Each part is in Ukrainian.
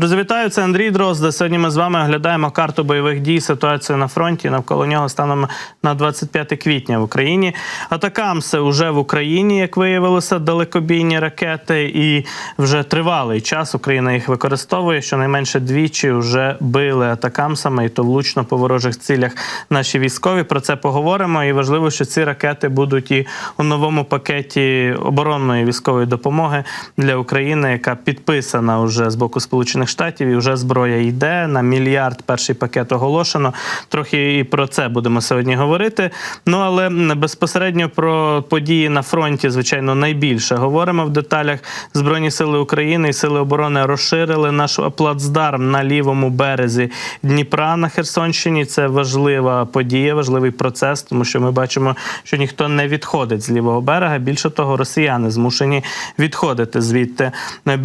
Друзі, це Андрій Дрозда. Сьогодні ми з вами оглядаємо карту бойових дій, ситуацію на фронті. Навколо нього станом на 25 квітня в Україні. Атакамси вже в Україні, як виявилося, далекобійні ракети, і вже тривалий час Україна їх використовує. Щонайменше двічі вже били атакамсами, і то влучно по ворожих цілях наші військові. Про це поговоримо. І важливо, що ці ракети будуть і у новому пакеті оборонної військової допомоги для України, яка підписана вже з боку Сполучених Штатів, і вже зброя йде на мільярд. Перший пакет оголошено. Трохи і про це будемо сьогодні говорити. Ну але безпосередньо про події на фронті, звичайно, найбільше говоримо в деталях. Збройні сили України і сили оборони розширили наш плацдарм на лівому березі Дніпра на Херсонщині. Це важлива подія, важливий процес, тому що ми бачимо, що ніхто не відходить з лівого берега. Більше того, росіяни змушені відходити звідти.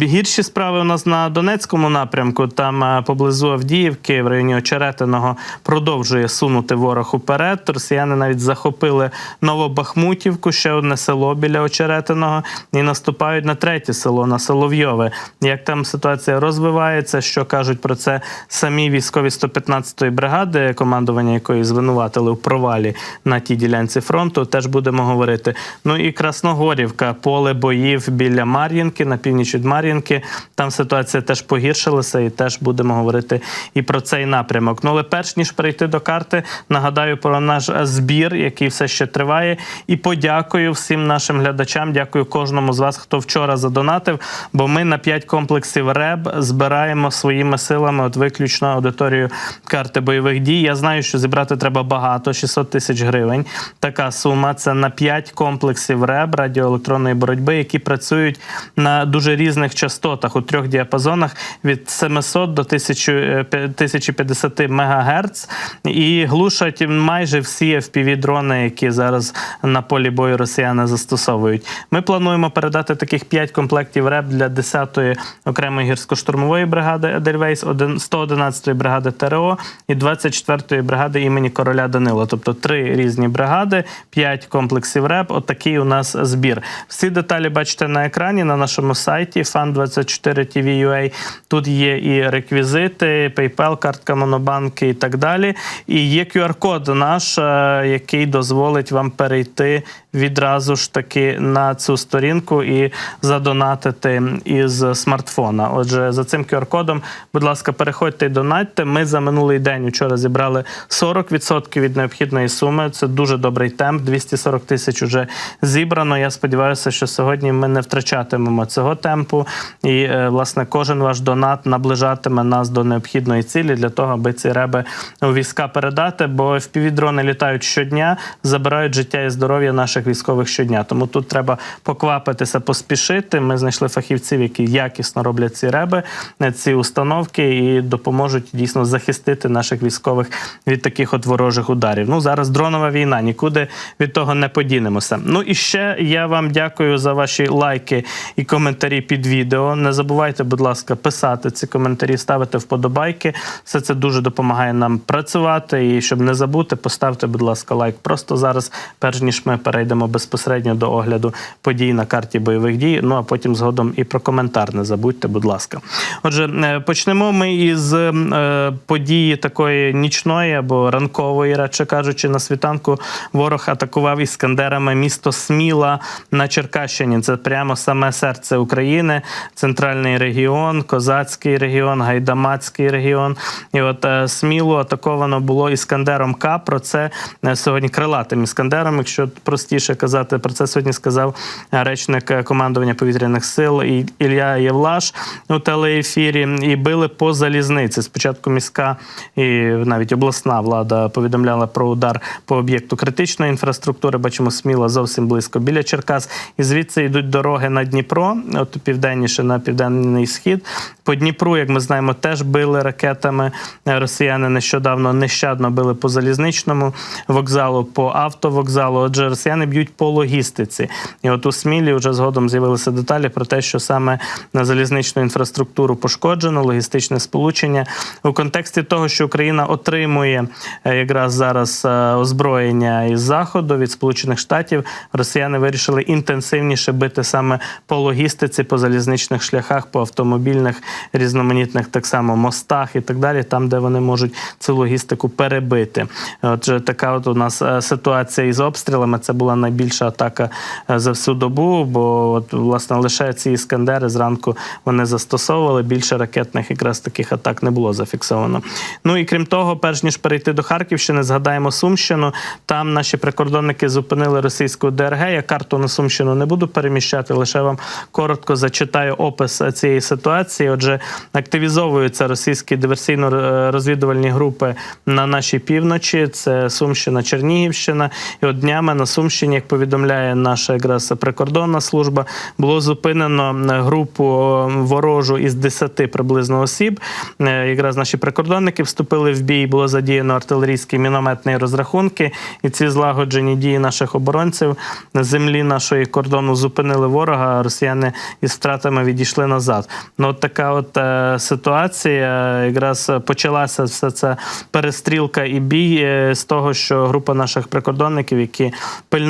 Гірші справи у нас на Донецькому напрямку. Там е, поблизу Авдіївки, в районі Очеретиного, продовжує сунути ворог уперед. Росіяни навіть захопили Новобахмутівку, ще одне село біля Очеретиного, і наступають на третє село, на Соловйове. Як там ситуація розвивається, що кажуть про це самі військові 115-ї бригади, командування якої звинуватили у провалі на тій ділянці фронту, теж будемо говорити. Ну і Красногорівка, поле боїв біля Мар'їнки, на північ від Мар'їнки. Там ситуація теж погіршилася, і теж будемо говорити і про цей напрямок. Ну але перш ніж перейти до карти, нагадаю про наш збір, який все ще триває. І подякую всім нашим глядачам. Дякую кожному з вас, хто вчора задонатив. Бо ми на 5 комплексів РЕБ збираємо своїми силами, от виключно аудиторію карти бойових дій. Я знаю, що зібрати треба багато 600 тисяч гривень. Така сума це на 5 комплексів РЕБ радіоелектронної боротьби, які працюють на дуже різних частотах у трьох діапазонах від 700 до 1000, е, 1050 МГц і глушать майже всі fpv дрони, які зараз на полі бою росіяни застосовують. Ми плануємо передати таких 5 комплектів РЕБ для 10-ї окремої гірсько-штурмової бригади Едельвейс, 111-ї бригади ТРО і 24-ї бригади імені короля Данила. Тобто три різні бригади, 5 комплексів РЕБ. Отакий у нас збір. Всі деталі бачите на екрані на нашому сайті fan24tv.ua. Тут є і реквізити, PayPal, картка Монобанки і так далі. І є QR-код наш, е, який дозволить вам перейти відразу ж таки на цю сторінку і задонатити із смартфона. Отже, за цим QR-кодом, будь ласка, переходьте і донатьте. Ми за минулий день вчора зібрали 40% від необхідної суми. Це дуже добрий темп. 240 тисяч уже зібрано. Я сподіваюся, що сьогодні ми не втрачатимемо цього темпу. І е, власне кожен ваш донат наближатиме нас до необхідної цілі для того, аби ці реби у війська передати. Бо FPV-дрони літають щодня, забирають життя і здоров'я наших військових щодня. Тому тут треба поквапитися, поспішити. Ми знайшли фахівців, які якісно роблять ці реби, е, ці установки і допоможуть дійсно захистити наших військових від таких от ворожих ударів. Ну зараз дронова війна, нікуди від того не подінемося. Ну і ще я вам дякую за ваші лайки і коментарі під відео. Не забувайте, будь ласка, писати ці коментарі, ставити вподобайки. Все це дуже допомагає нам працювати. І щоб не забути, поставте, будь ласка, лайк просто зараз, перш ніж ми перейдемо безпосередньо до огляду подій на карті бойових дій. Ну а потім згодом і про коментар не забудьте, будь ласка. Отже, е, почнемо ми із е, події такої нічної або ранкової, радше кажучи, на світанку ворог атакував іскандерами місто Сміла на Черкащині. Це прямо саме серце України, центральний регіон, козацький регіон, гайдамацький регіон. І от е, Смілу атаковано було іскандером К. Про це сьогодні крилатим іскандером, якщо простіше казати, про це сьогодні сказав речник е, командування повітряних сил Ілля Євлаш у телеефірі. І били по залізниці. Спочатку міська і навіть обласна влада повідомляла про удар по об'єкту критичної інфраструктури. Бачимо, сміло зовсім близько біля Черкас. І звідси йдуть дороги на Дніпро, от південніше на південний схід. По Дніпру, як ми знаємо, теж били ракетами. Е, Росіяни нещодавно нещадно били по залізничному вокзалу, по автовокзалу. Отже, росіяни б'ють по логістиці. І от у Смілі вже згодом з'явилися деталі про те, що саме на залізничну інфраструктуру пошкоджено, логістичне сполучення у контексті того, що Україна отримує е, якраз зараз е, озброєння із заходу від Сполучених Штатів. Росіяни вирішили інтенсивніше бити саме по логістиці, по залізничних шляхах, по автомобільних різноманітних так само мостах і так далі, там, де вони можуть цю логістику перебити. Отже, така от у нас е, ситуація із обстрілами. Це була найбільша атака е, за всю добу, бо от власне лише ці іскандери зранку вони застосовували. Більше ракетних якраз таких атак не було зафіксовано. Ну і крім того, перш ніж перейти до Харківщини, згадаємо Сумщину. Там наші прикордонники зупинили російську ДРГ. Я карту на Сумщину не буду переміщати, лише вам коротко зачитаю опис цієї ситуації. Отже, активізовуються російські диверсійно-розвідувальні групи на нашій півночі. Це Сумщина, Чернігівщина. І от днями на Сумщині, як повідомляє наша якраз прикордонна служба, було зупинено групу ворожу із 10 приблизно осіб. Е, Якраз наші прикордонники вступили в бій. Було задіяно артилерійські мінометні розрахунки, і ці злагоджені дії наших оборонців на землі нашої кордону зупинили ворога. а Росіяни із втратами відійшли назад. Ну от така от е, ситуація. Якраз почалася все це перестрілка і бій е, з того, що група наших прикордонників, які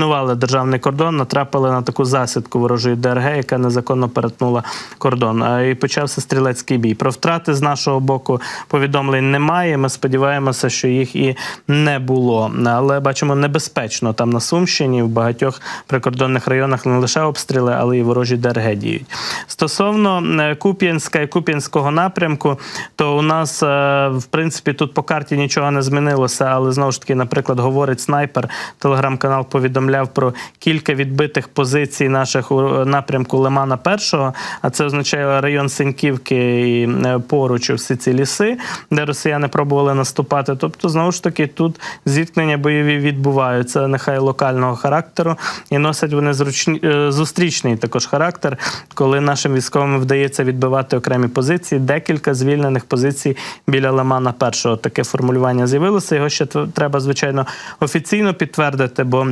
пильнували державний кордон, натрапили на таку засідку ворожої ДРГ, яка незаконно перетнула кордон. І почався стрілецький бій. Про втрати з нашого боку повідомлень немає. Ми сподіваємося, що їх і не було. Але бачимо небезпечно там на Сумщині, в багатьох прикордонних районах не лише обстріли, але й ворожі ДРГ діють. Стосовно е, Куп'янська і Куп'янського напрямку, то у нас е, в принципі тут по карті нічого не змінилося, але знову ж таки, наприклад, говорить снайпер. Телеграм-канал повідомляв про кілька відбитих позицій наших у напрямку Лимана Першого. А це означає район Сеньківки і е, поруч всі ці ліси, де росіяни пробували наступати. Тобто, знову ж таки, тут зіткнення бойові відбуваються, нехай локального характеру, і носять вони зручні е, зустрічний також характер, коли нашим військовим вдається відбивати окремі позиції. Декілька звільнених позицій біля Лимана Першого. Таке формулювання з'явилося. Його ще треба, звичайно, офіційно підтвердити, бо.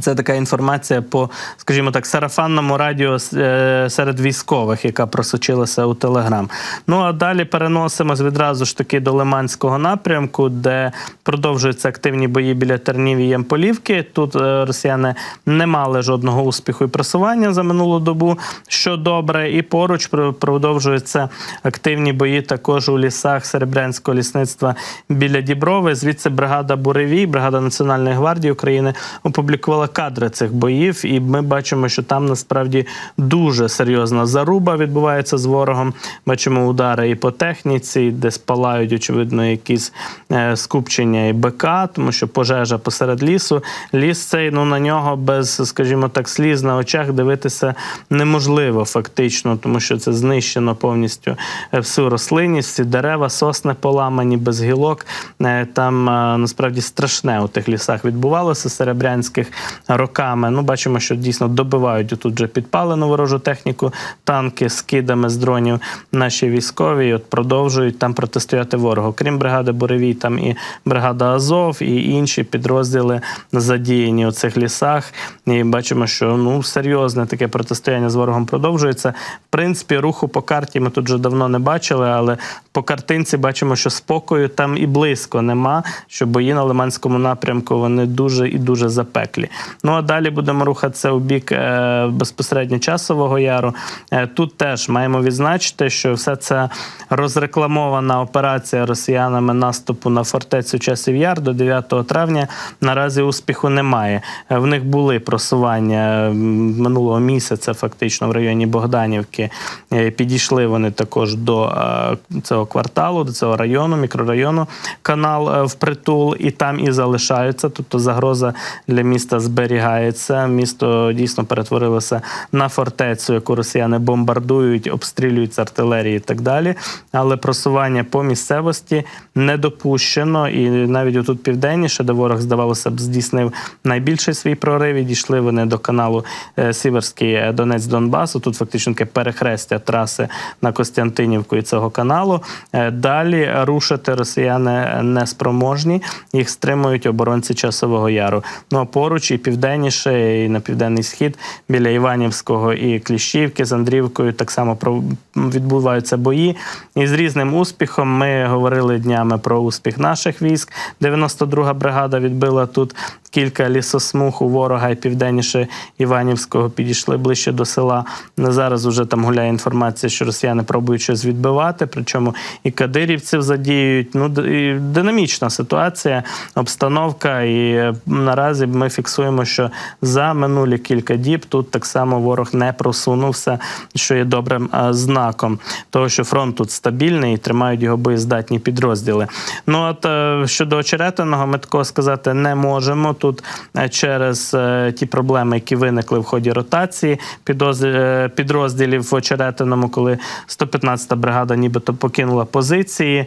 Це така інформація по, скажімо так, сарафанному радіо е, серед військових, яка просочилася у Телеграм. Ну а далі переносимось відразу ж таки до Лиманського напрямку, де продовжуються активні бої біля Тернів і Ямполівки. Тут е, росіяни не мали жодного успіху і просування за минулу добу, що добре. І поруч пр- продовжуються активні бої також у лісах Серебрянського лісництва біля Діброви. Звідси бригада Буревій, бригада Національної гвардії України опублікувала кадри цих боїв, і ми бачимо, що там насправді дуже серйозна заруба відбувається з ворогом. Бачимо удари і по техніці, де спалають, очевидно, якісь е, скупчення і БК, тому що пожежа посеред лісу. Ліс цей ну на нього без, скажімо так, сліз на очах дивитися неможливо фактично, тому що це знищено повністю е, всю рослинність, всі дерева, сосни поламані без гілок. Е, Там насправді страшне у тих лісах відбувалося серебрянських роками. Ну, бачимо, що дійсно добивають тут вже підпалену ворожу техніку, танки з кидами з дронів. Наші військові от продовжують там протистояти ворогу. Крім бригади Буревій, там і бригада Азов, і інші підрозділи задіяні у цих лісах. І бачимо, що ну серйозне таке протистояння з ворогом продовжується. В принципі, руху по карті ми тут вже давно не бачили, але по картинці бачимо, що спокою там і близько нема. Що бої на Лиманському напрямку вони дуже і дуже запеклі. Ну а далі будемо рухатися у бік е, безпосередньо часового яру. Е, тут теж маємо відзначити, що все це розрекламована операція росіянами наступу на фортецю часів яр до 9 травня. Наразі успіху немає. Е, В них були просування минулого місяця, фактично в районі Богданівки. Підійшли вони також до е, цього кварталу, до цього району, мікрорайону, канал е, впритул, і там і залишаються. Тобто загроза для міста зберігається. Місто дійсно перетворилося на фортецю, яку росіяни бомбардують, обстрілюють з артилерії і так далі. Але просування по місцевості не допущено. І навіть отут південніше, де ворог, здавалося б, здійснив найбільший свій прорив, дійшли вони до каналу е, Сіверський е, Донець Донбасу. Тут фактично таке перехрестя траси на Костянтинівку і цього каналу. Е, Далі рушити росіяни не спроможні, їх стримують оборонці часового яру. Ну а поруч і південніше, і на південний схід біля Іванівського і Кліщівки з Андрівкою так само відбуваються бої. І з різним успіхом ми говорили днями про успіх наших військ. 92-га бригада відбила тут кілька лісосмуг у ворога і південніше Іванівського підійшли ближче до села. Зараз вже там гуляє інформація, що росіяни пробують щось відбивати. Причому і кадирівців задіють. Ну і динамічна ситуація, обстановка. І е, наразі ми фіксуємо, що за минулі кілька діб тут так само ворог не просунувся, що є добрим е, знаком того, що фронт тут стабільний і тримають його боєздатні підрозділи. Ну от е, щодо очеретиного, ми такого сказати не можемо. Тут е, через е, ті проблеми, які виникли в ході ротації е, підрозділів в очеретиному, коли 115-та бригада нібито покинула позиції.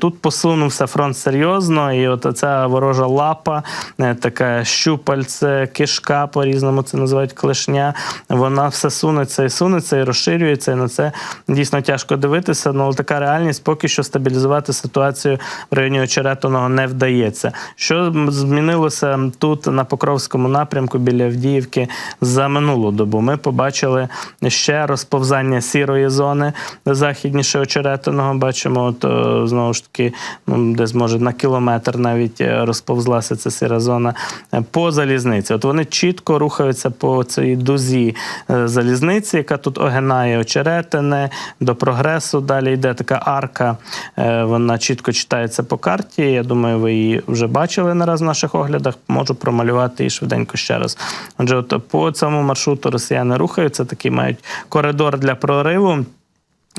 Тут посунувся фронт серйозно, і от ця ворожа лапа, така щупальце, кишка, по-різному це називають клешня. Вона все сунеться і сунеться, і розширюється. І на це дійсно тяжко дивитися. Ну, але така реальність поки що стабілізувати ситуацію в районі Очеретиного не вдається. Що змінилося тут на Покровському напрямку біля Авдіївки за минулу добу? Ми побачили ще розповзання сірої зони західніше Очеретиного. Бачимо, от е, знову ж таки, ну десь може на кілометр навіть е, розповзлася ця сіра зона е, по залізниці. От вони чітко рухаються по цій дузі е, залізниці, яка тут огинає очеретине до прогресу. Далі йде така арка. е, Вона чітко читається по карті. Я думаю, ви її вже бачили нараз в наших оглядах. Можу промалювати і швиденько ще раз. Отже, от по цьому маршруту росіяни рухаються, такий мають коридор для прориву.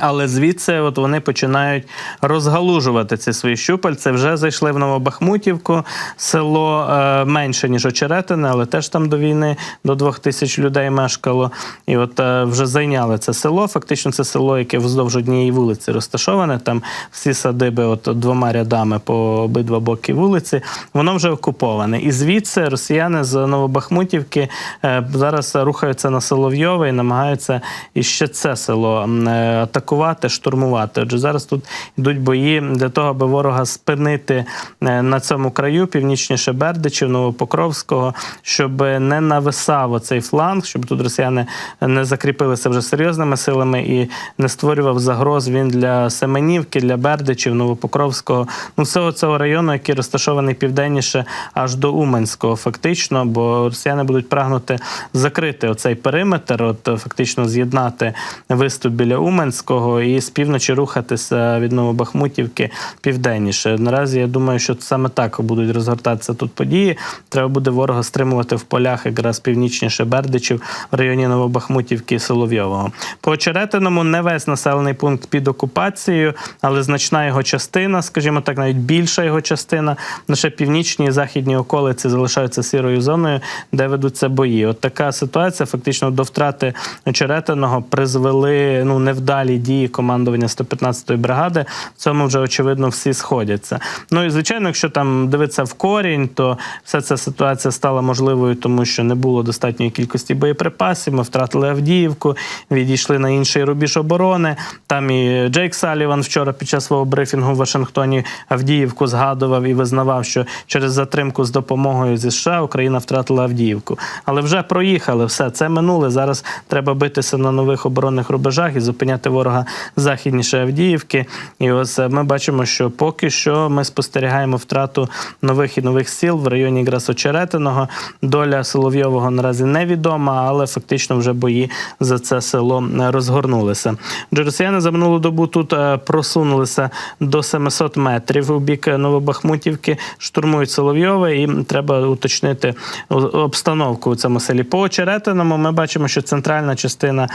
Але звідси от вони починають розгалужувати ці свої щупальці. Вже зайшли в Новобахмутівку, село е, менше, ніж Очеретине, але теж там до війни до двох тисяч людей мешкало. І от е, вже зайняли це село. Фактично, це село, яке вздовж однієї вулиці розташоване. Там всі садиби, от двома рядами по обидва боки вулиці, воно вже окуповане. І звідси росіяни з Новобахмутівки е, зараз рухаються на Соловйове і намагаються іще це село е, атакувати, штурмувати. Отже, зараз тут йдуть бої для того, аби ворога спинити е, на цьому краю, північніше Бердичів, Новопокровського, щоб не нависав оцей фланг, щоб тут росіяни не закріпилися вже серйозними силами і не створював загроз він для Семенівки, для Бердичів, Новопокровського, ну всього цього району, який розташований південніше аж до Уманського, фактично, бо росіяни будуть прагнути закрити оцей периметр, от фактично з'єднати виступ біля Уманського і з півночі рухатися від Новобахмутівки південніше. Наразі я думаю, що саме так будуть розгортатися тут події. Треба буде ворога стримувати в полях якраз північніше Бердичів в районі Новобахмутівки і Соловйового. По Очеретиному не весь населений пункт під окупацією, але значна його частина, скажімо так, навіть більша його частина, лише північні і західні околиці залишаються сірою зоною, де ведуться бої. От така ситуація фактично до втрати Очеретиного призвели ну невдалі дії командування 115-ї бригади. В цьому вже очевидно всі сходяться. Ну і звичайно, якщо там дивитися в корінь, то вся ця ситуація стала можливою, тому що не було достатньої кількості боєприпасів. Ми втратили Авдіївку, відійшли на інший рубіж оборони. Там і Джейк Саліван вчора під час свого брифінгу в Вашингтоні Авдіївку згадував і визнавав, що через затримку з допомогою зі США Україна втратила Авдіївку. Але вже проїхали все. Це минуле. Зараз треба битися на нових оборонних рубежах і зупиняти ворога західніше Авдіївки. І ось е, ми бачимо, що поки що ми спостерігаємо втрату нових і нових сіл в районі якраз Очеретиного. Доля Соловйового наразі невідома, але фактично вже бої за це село е, розгорнулися. Отже, росіяни за минулу добу тут е, просунулися до 700 метрів у бік Новобахмутівки, штурмують Соловйове, і треба уточнити обстановку у цьому селі. По Очеретиному ми бачимо, що центральна частина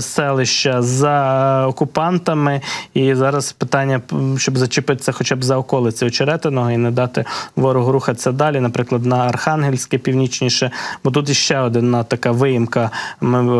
селища за окупантами, і зараз питання, щоб зачепитися хоча б за околиці Очеретиного і не дати ворогу рухатися далі, наприклад, на Архангельське північніше, бо тут іще одна така виїмка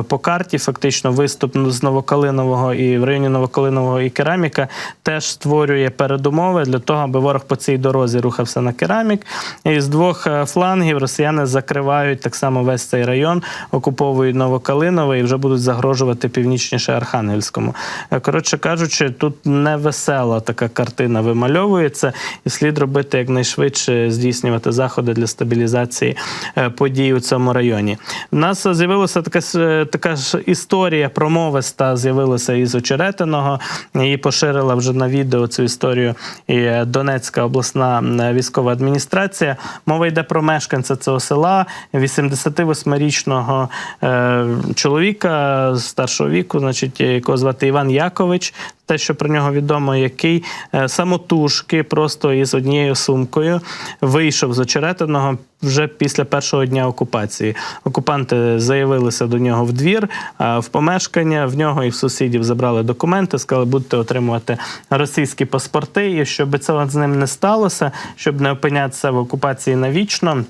по карті. Фактично, виступ з Новокалинового і в районі Новокалинового і кераміка теж створює передумови для того, аби ворог по цій дорозі рухався на керамік. І з двох е, флангів росіяни закривають так само весь цей район, окуповують Новокалинове і вже будуть загрожувати північніше Архангельському. Е, Коротше кажучи, тут невесела така картина вимальовується, і слід робити якнайшвидше здійснювати заходи для стабілізації е, подій у цьому районі. У нас з'явилася така, така ж історія промовиста, з'явилася із Очеретиного. Її поширила вже на відео цю історію і е, Донецька обласна військова адміністрація. Мова йде про мешканця цього села, 88-річного е, чоловіка старшого віку, значить, якого звати Іван Якович. Те, що про нього відомо, який е, самотужки просто із однією сумкою вийшов з очеретиного вже після першого дня окупації. Окупанти заявилися до нього в двір, в помешкання в нього і в сусідів забрали документи, сказали, будете отримувати російські паспорти, і щоб цього з ним не сталося, щоб не опинятися в окупації навічно.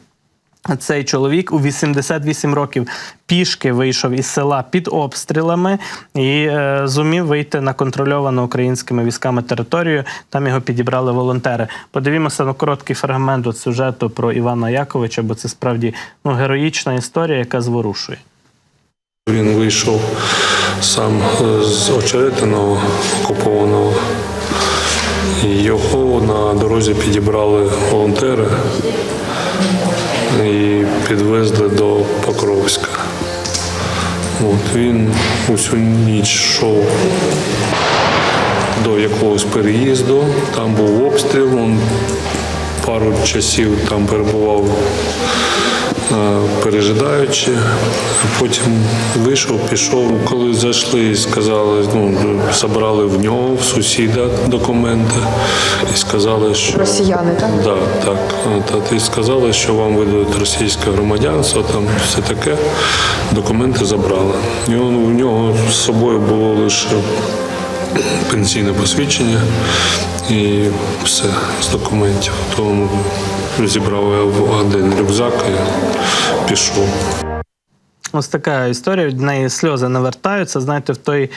Цей чоловік у 88 років пішки вийшов із села під обстрілами і е, зумів вийти на контрольовану українськими військами територію. Там його підібрали волонтери. Подивімося на короткий фрагмент от сюжету про Івана Яковича, бо це справді ну, героїчна історія, яка зворушує. Він вийшов сам е, з очеретиного окупованого. Його на дорозі підібрали волонтери і підвезли до Покровська. От, він усю ніч йшов до якогось переїзду, там був обстріл, він пару часів там перебував пережидаючи. Потім вийшов, пішов. Коли зайшли сказали, ну, забрали в нього, в сусіда документи і сказали, що Росіяни, так? Да, так. От, і сказали, що вам видадуть російське громадянство, там все таке. Документи забрали. І он, у нього з собою було лише пенсійне посвідчення і все з документів. То він зібрав в один рюкзак і пішов. Ось така історія, від неї сльози навертаються. Знаєте, в той е,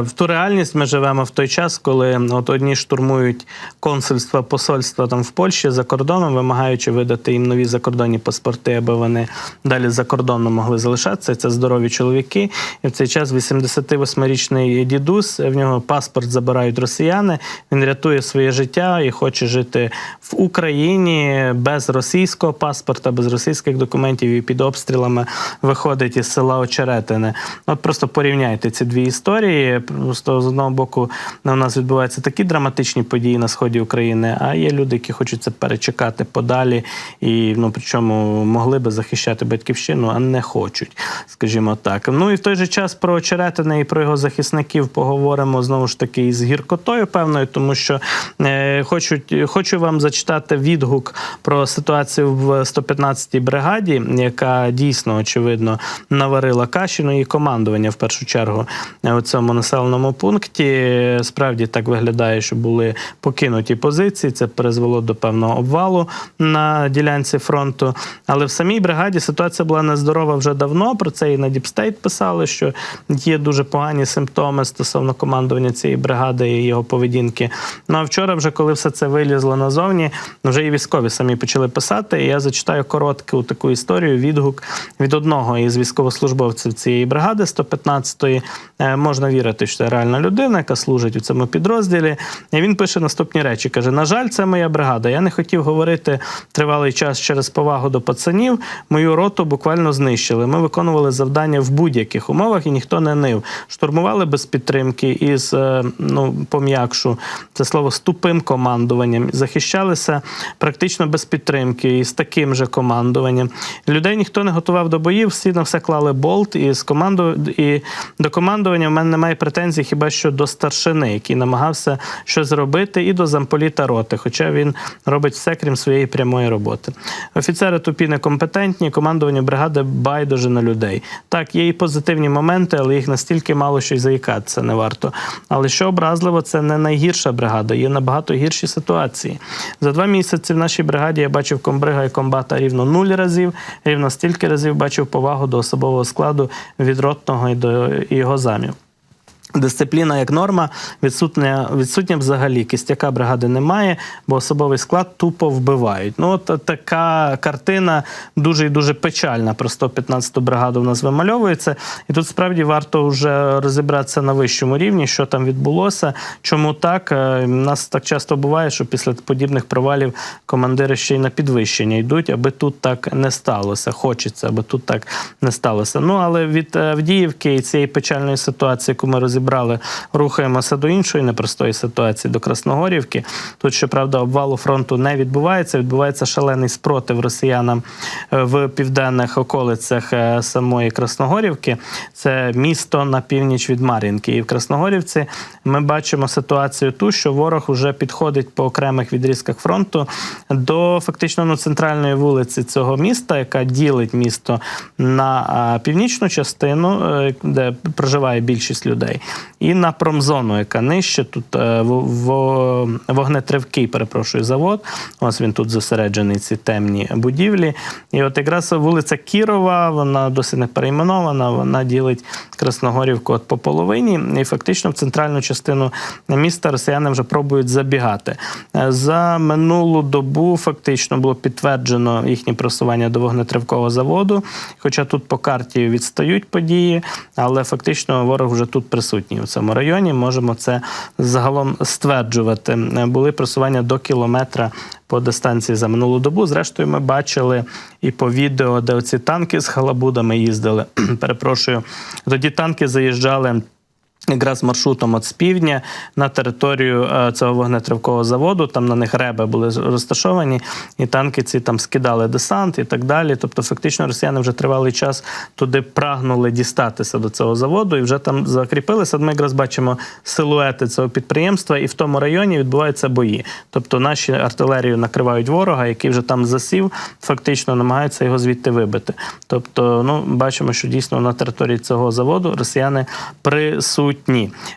в ту реальність ми живемо в той час, коли от одні штурмують консульства, посольства там в Польщі за кордоном, вимагаючи видати їм нові закордонні паспорти, аби вони далі за кордоном могли залишатися. Це здорові чоловіки. І в цей час 88-річний дідусь, в нього паспорт забирають росіяни. Він рятує своє життя і хоче жити в Україні без російського паспорта, без російських документів і під обстрілами виходить із села Очеретине. От просто порівняйте ці дві історії. Просто з одного боку у нас відбуваються такі драматичні події на сході України, а є люди, які хочуть це перечекати подалі, і ну причому могли би захищати батьківщину, а не хочуть, скажімо так. Ну і в той же час про Очеретине і про його захисників поговоримо знову ж таки із гіркотою певною, тому що е, хочуть, хочу вам зачитати відгук про ситуацію в 115-й бригаді, яка дійсно очевидно наварила каші, ну і командування в першу чергу у цьому населеному пункті. Справді так виглядає, що були покинуті позиції. Це призвело до певного обвалу на ділянці фронту. Але в самій бригаді ситуація була нездорова вже давно. Про це і на Діпстейт писали, що є дуже погані симптоми стосовно командування цієї бригади і його поведінки. Ну а вчора, вже коли все це вилізло назовні, вже і військові самі почали писати. І я зачитаю коротку таку історію, відгук від одного із військовослужбовців цієї бригади 115-ї. Е, Можна вірити, що це реальна людина, яка служить у цьому підрозділі. І він пише наступні речі: каже: На жаль, це моя бригада. Я не хотів говорити тривалий час через повагу до пацанів. Мою роту буквально знищили. Ми виконували завдання в будь-яких умовах, і ніхто не нив. Штурмували без підтримки із е, ну пом'якшу це слово з тупим командуванням. Захищалися практично без підтримки і з таким же командуванням. Людей ніхто не готував до боїв, всі на все клали болт. І з команду і до командування в мене немає претензій, хіба що до старшини, який намагався щось зробити, і до замполіта роти, хоча він робить все крім своєї прямої роботи. Офіцери тупі некомпетентні, командування бригади байдуже на людей. Так, є і позитивні моменти, але їх настільки мало, що й заїкатися не варто. Але що образливо, це не найгірша бригада, є набагато гірші ситуації. За два місяці в нашій бригаді я бачив комбрига і комбата рівно нуль разів, рівно стільки разів бачив повагу до особового складу від ротного і до його замів. Дисципліна як норма відсутня, відсутня взагалі. Кістяка бригади немає, бо особовий склад тупо вбивають. Ну, от така картина дуже і дуже печальна. Про 115-ту бригаду в нас вимальовується. І тут справді варто вже розібратися на вищому рівні, що там відбулося, чому так. Е, У нас так часто буває, що після подібних провалів командири ще й на підвищення йдуть, аби тут так не сталося. Хочеться, аби тут так не сталося. Ну але від е, Авдіївки і цієї печальної ситуації, яку ми розібрали, рухаємося до іншої непростої ситуації, до Красногорівки. Тут, щоправда, обвалу фронту не відбувається. Відбувається шалений спротив росіянам е, в південних околицях е, самої Красногорівки. Це місто на північ від Мар'їнки. І в Красногорівці ми бачимо ситуацію ту, що ворог вже підходить по окремих відрізках фронту до фактично ну, центральної вулиці цього міста, яка ділить місто на північну частину, е, де проживає більшість людей, і на промзону, яка нижче. Тут е, вогнетривкий, перепрошую, завод. Ось він тут зосереджений, ці темні будівлі. І от якраз вулиця Кірова, вона досить не перейменована, вона ділить Красногорівку от по половині. І фактично в центральну частину міста росіяни вже пробують забігати. Е, За минулу добу фактично було підтверджено їхнє просування до вогнетривкового заводу. Хоча тут по карті відстають події, але фактично ворог вже тут присутній у цьому районі. Можемо це загалом стверджувати. Були просування до кілометра по дистанції за минулу добу. Зрештою, ми бачили і по відео, де оці танки з халабудами їздили. Перепрошую, тоді танки заїжджали. Якраз маршрутом от з півдня на територію е, цього вогнетривкового заводу, там на них реби були розташовані, і танки ці там скидали десант і так далі. Тобто, фактично, росіяни вже тривалий час туди прагнули дістатися до цього заводу і вже там закріпилися. Ми якраз бачимо силуети цього підприємства, і в тому районі відбуваються бої. Тобто наші артилерію накривають ворога, який вже там засів, фактично намагаються його звідти вибити. Тобто, ну бачимо, що дійсно на території цього заводу росіяни присутні.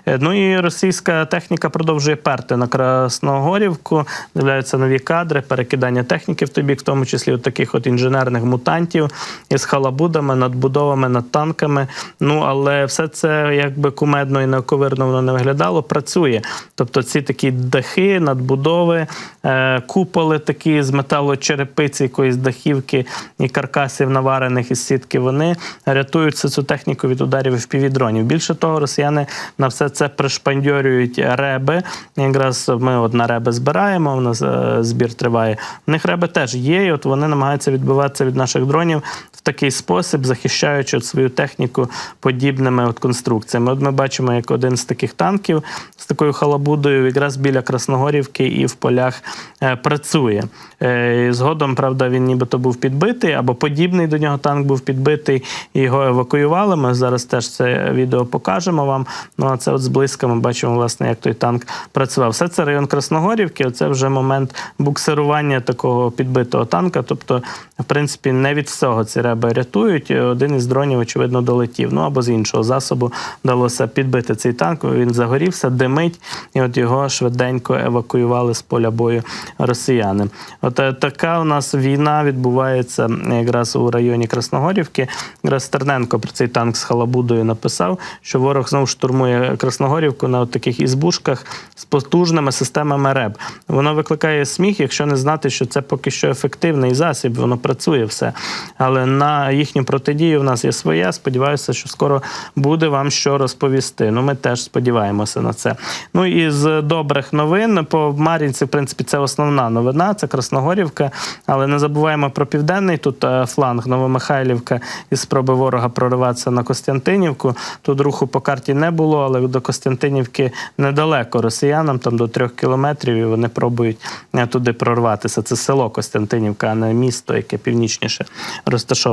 Е, Ну і російська техніка продовжує перти на Красногорівку. З'являються нові кадри, перекидання техніки в той бік, в тому числі от таких от інженерних мутантів із халабудами, надбудовами, над танками. Ну але все це якби кумедно і неоковирно воно не виглядало. Працює. Тобто ці такі дахи, надбудови, е, куполи такі з металочерепиці, якоїсь дахівки і каркасів наварених із сітки. Вони рятують цю техніку від ударів впівдронів. Більше того, росіяни на все це пришпандьорюють реби. Якраз ми от на реби збираємо. У нас е, збір триває. У них реби теж є. І от вони намагаються відбиватися від наших дронів в такий спосіб, захищаючи от свою техніку подібними от конструкціями. От ми бачимо, як один з таких танків з такою халабудою, якраз біля Красногорівки і в полях е, працює. Е, Згодом, правда, він нібито був підбитий, або подібний до нього танк був підбитий, і його евакуювали. Ми зараз теж це відео покажемо вам. Ну а це от зблизька ми бачимо, власне, як той танк працював. Все це район Красногорівки. Оце вже момент буксирування такого підбитого танка. Тобто, в принципі, не від всього ці реби рятують. Один із дронів, очевидно, долетів. Ну або з іншого засобу вдалося підбити цей танк. Він загорівся, димить, і от його швиденько евакуювали з поля бою росіяни. От е, така у нас війна відбувається якраз у районі Красногорівки. Якраз Стерненко про цей танк з Халабудою написав, що ворог знову штурмує Красногорівку на от таких ізбушках з потужними системами РЕБ. Воно викликає сміх, якщо не знати, що це поки що ефективний засіб, воно працює все. Але на їхню протидію в нас є своє. Сподіваюся, що скоро буде вам що розповісти. Ну, ми теж сподіваємося на це. Ну і з добрих новин по Мар'їнці, в принципі, це основна новина. Це Красногорівка. Але не забуваємо про південний тут е, фланг Новомихайлівка і спроби ворога прориватися на Костянтинівку. Тут руху по карті не було, але до Костянтинівки недалеко росіянам, там до трьох кілометрів, і вони пробують е, туди прорватися. Це село Костянтинівка, а не місто, яке північніше розташоване.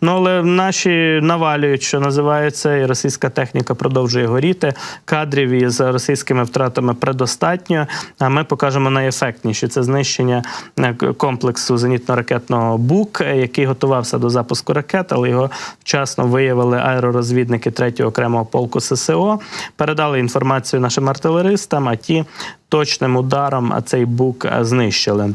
Ну але наші навалюють, що називається, і російська техніка продовжує горіти. Кадрів із російськими втратами предостатньо. А ми покажемо найефектніші. Це знищення е, комплексу зенітно-ракетного БУК, який готувався до запуску ракет, але його вчасно виявили аеророзвідники 3-го окремого полку ССО. Передали інформацію нашим артилеристам, а ті точним ударом цей БУК знищили.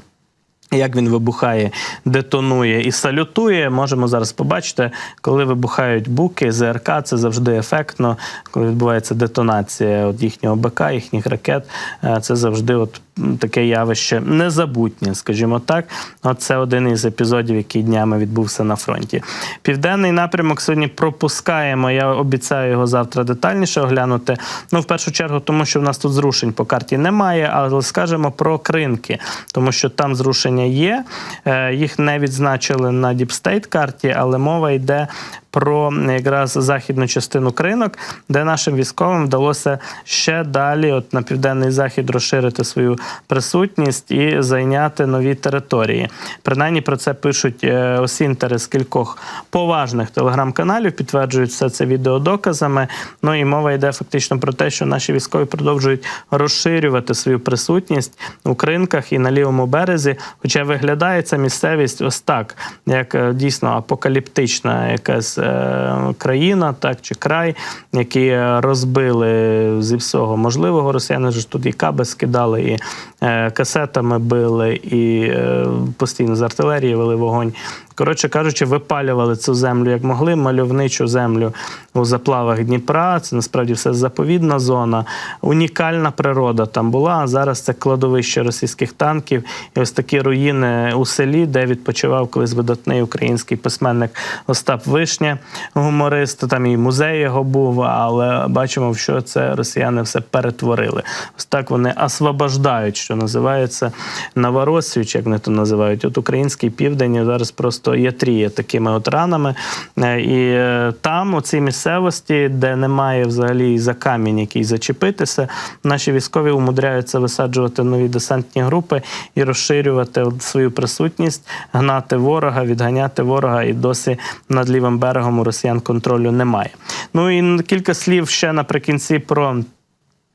Як він вибухає, детонує і салютує, можемо зараз побачити, коли вибухають буки, ЗРК, це завжди ефектно. Коли відбувається детонація от їхнього БК, їхніх ракет, е, це завжди от таке явище незабутнє, скажімо так. От це один із епізодів, який днями відбувся на фронті. Південний напрямок сьогодні пропускаємо. Я обіцяю його завтра детальніше оглянути. Ну, в першу чергу, тому що в нас тут зрушень по карті немає, але скажемо про кринки, тому що там зрушення є. Е, Їх не відзначили на діпстейт карті, але мова йде про якраз західну частину кринок, де нашим військовим вдалося ще далі, от на південний захід, розширити свою присутність і зайняти нові території. Принаймні про це пишуть е, осінтери з кількох поважних телеграм-каналів, підтверджують все це відеодоказами. Ну і мова йде фактично про те, що наші військові продовжують розширювати свою присутність у кринках і на лівому березі. Хоча виглядає ця місцевість ось так, як е, дійсно апокаліптична якась е, країна, так чи край, які е, розбили зі всього можливого. Росіяни ж тут і каби скидали, і касетами били, і постійно з артилерії вели вогонь. Коротше кажучи, випалювали цю землю як могли, мальовничу землю у заплавах Дніпра. Це насправді все заповідна зона, унікальна природа там була. А зараз це кладовище російських танків. І ось такі руїни у селі, де відпочивав колись видатний український письменник Остап Вишня, гуморист. Там і музей його був, але бачимо, що це росіяни все перетворили. Ось так вони освобождають, що називається Новоросіч, як вони то називають. От український південь зараз просто ятріє такими от ранами. Е, І е, там, у цій місцевості, де немає взагалі за камінь, який зачепитися, наші військові умудряються висаджувати нові десантні групи і розширювати свою присутність, гнати ворога, відганяти ворога, і досі над лівим берегом у росіян контролю немає. Ну і кілька слів ще наприкінці про.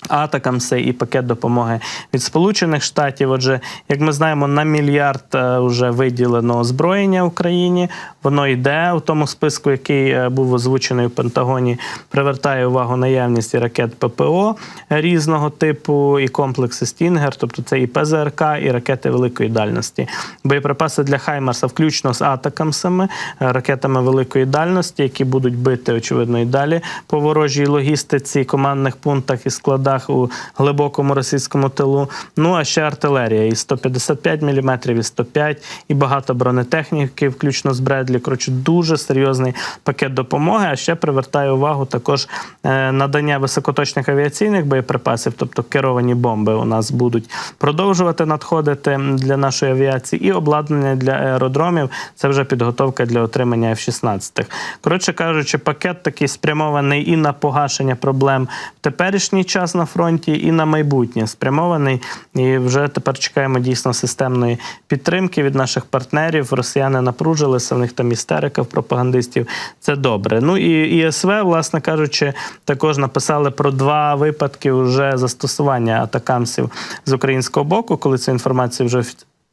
Атакамси і пакет допомоги від Сполучених Штатів. Отже, як ми знаємо, на мільярд е, вже виділено озброєння Україні. Воно йде у тому списку, який е, був озвучений у Пентагоні. Привертає увагу наявність ракет ППО різного типу, і комплекси Стінгер, тобто це і ПЗРК, і ракети великої дальності. Боєприпаси для Хаймарса, включно з атакамсами, е, ракетами великої дальності, які будуть бити, очевидно, і далі по ворожій логістиці, командних пунктах і складах у глибокому російському тилу. Ну а ще артилерія і 155 мм, і 105, і багато бронетехніки, включно з Бредлі. Коротше, дуже серйозний пакет допомоги. А ще привертає увагу також е, надання високоточних авіаційних боєприпасів, тобто керовані бомби у нас будуть продовжувати надходити для нашої авіації, і обладнання для аеродромів. Це вже підготовка для отримання F-16. Коротше кажучи, пакет такий спрямований і на погашення проблем в теперішній час на фронті, і на майбутнє спрямований. І вже тепер чекаємо дійсно системної підтримки від наших партнерів. Росіяни напружилися, в них там істерика в пропагандистів. Це добре. Ну і ІСВ, власне кажучи, також написали про два випадки вже застосування атакамсів з українського боку, коли цю інформацію вже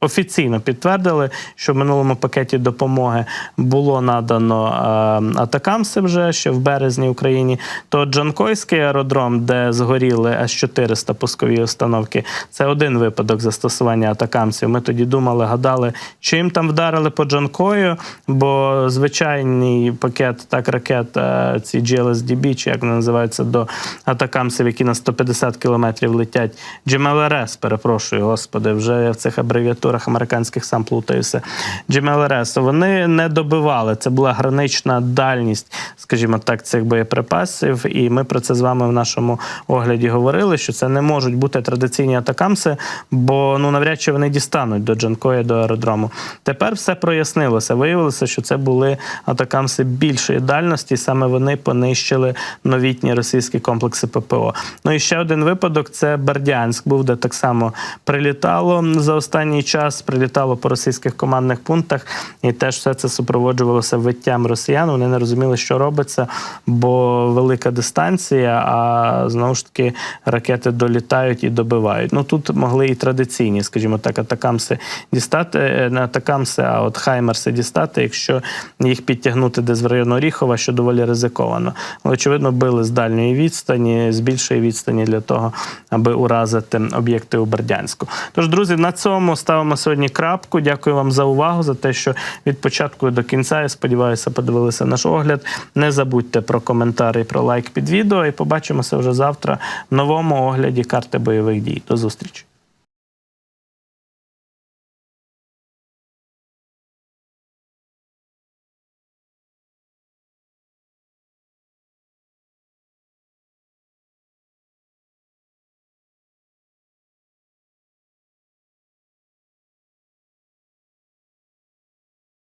Офіційно підтвердили, що в минулому пакеті допомоги було надано е, атакамси вже ще в березні Україні. То Джанкойський аеродром, де згоріли аж 400 пускові установки, це один випадок застосування атакамсів. Ми тоді думали, гадали, чим там вдарили по Джанкою, бо звичайний пакет так ракет, е, ці GLSDB, чи як вони називаються, до атакамсів, які на 150 кілометрів летять. GMLRS, перепрошую, господи, вже в цих абревіатурах американських сам плутаюся. GMLRS, вони не добивали. Це була гранична дальність, скажімо так, цих боєприпасів. І ми про це з вами в нашому огляді говорили, що це не можуть бути традиційні атакамси, бо ну навряд чи вони дістануть до Джанкоя, до аеродрому. Тепер все прояснилося. Виявилося, що це були атакамси більшої дальності, саме вони понищили новітні російські комплекси ППО. Ну і ще один випадок це Бердянськ, був де так само прилітало за останній час, прилітало по російських командних пунктах, і теж все це супроводжувалося виттям росіян. Вони не розуміли, що робиться, бо велика дистанція, а знову ж таки ракети долітають і добивають. Ну тут могли і традиційні, скажімо так, атакамси дістати, е, не атакамси, а от хаймерси дістати, якщо їх підтягнути десь в район Оріхова, що доволі ризиковано. Очевидно, били з дальньої відстані, з більшої відстані для того, аби уразити об'єкти у Бердянську. Тож, друзі, на цьому ставимо ставимо сьогодні крапку. Дякую вам за увагу, за те, що від початку до кінця, я сподіваюся, подивилися наш огляд. Не забудьте про коментар і про лайк під відео. І побачимося вже завтра в новому огляді карти бойових дій. До зустрічі.